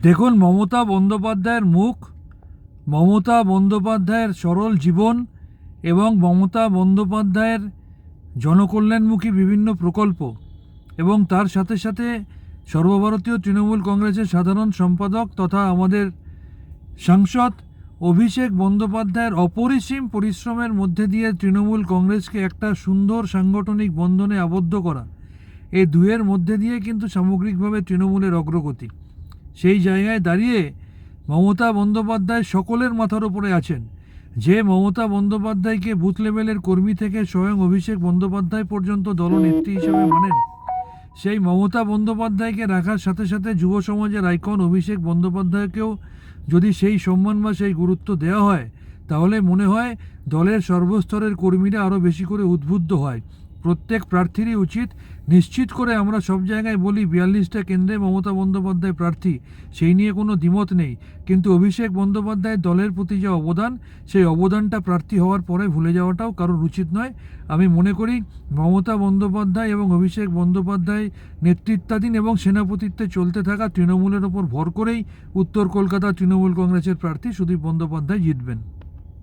দেখুন, মমতা বন্দ্যোপাধ্যায়ের মুখ, মমতা বন্দ্যোপাধ্যায়ের সরল জীবন এবং মমতা বন্দ্যোপাধ্যায়ের জনকল্যাণমুখী বিভিন্ন প্রকল্প এবং তার সাথে সাথে সর্বভারতীয় তৃণমূল কংগ্রেসের সাধারণ সম্পাদক তথা আমাদের সাংসদ অভিষেক বন্দ্যোপাধ্যায়ের অপরিসীম পরিশ্রমের মধ্যে দিয়ে তৃণমূল কংগ্রেসকে একটা সুন্দর সাংগঠনিক বন্ধনে আবদ্ধ করা। এই দুয়ের মধ্যে দিয়ে কিন্তু সামগ্রিকভাবে তৃণমূলের অগ্রগতি। সেই জায়গায় দাঁড়িয়ে মমতা বন্দ্যোপাধ্যায় সকলের মাথার উপরে আছেন। যে মমতা বন্দ্যোপাধ্যায়কে বুথ লেভেলের কর্মী থেকে স্বয়ং অভিষেক বন্দ্যোপাধ্যায় পর্যন্ত দলনেত্রী হিসেবে মানেন, সেই মমতা বন্দ্যোপাধ্যায়কে রাখার সাথে সাথে যুব সমাজের আইকন অভিষেক বন্দ্যোপাধ্যায়কেও যদি সেই সম্মান বা সেই গুরুত্ব দেওয়া হয়, তাহলে মনে হয় দলের সর্বস্তরের কর্মীরা আরও বেশি করে উদ্বুদ্ধ হয়। প্রত্যেক প্রার্থীরই উচিত নিশ্চিত করে আমরা সব জায়গায় বলি বিয়াল্লিশটা কেন্দ্রে মমতা বন্দ্যোপাধ্যায় প্রার্থী, সেই নিয়ে কোনো দ্বিমত নেই। কিন্তু অভিষেক বন্দ্যোপাধ্যায় দলের প্রতি যে অবদান, সেই অবদানটা প্রার্থী হওয়ার পরে ভুলে যাওয়াটাও কারোর উচিত নয়। আমি মনে করি মমতা বন্দ্যোপাধ্যায় এবং অভিষেক বন্দ্যোপাধ্যায় নেতৃত্বাধীন এবং সেনাপতিত্বে চলতে থাকা তৃণমূলের ওপর ভর করেই উত্তর কলকাতা তৃণমূল কংগ্রেসের প্রার্থী সুদীপ বন্দ্যোপাধ্যায় জিতবেন।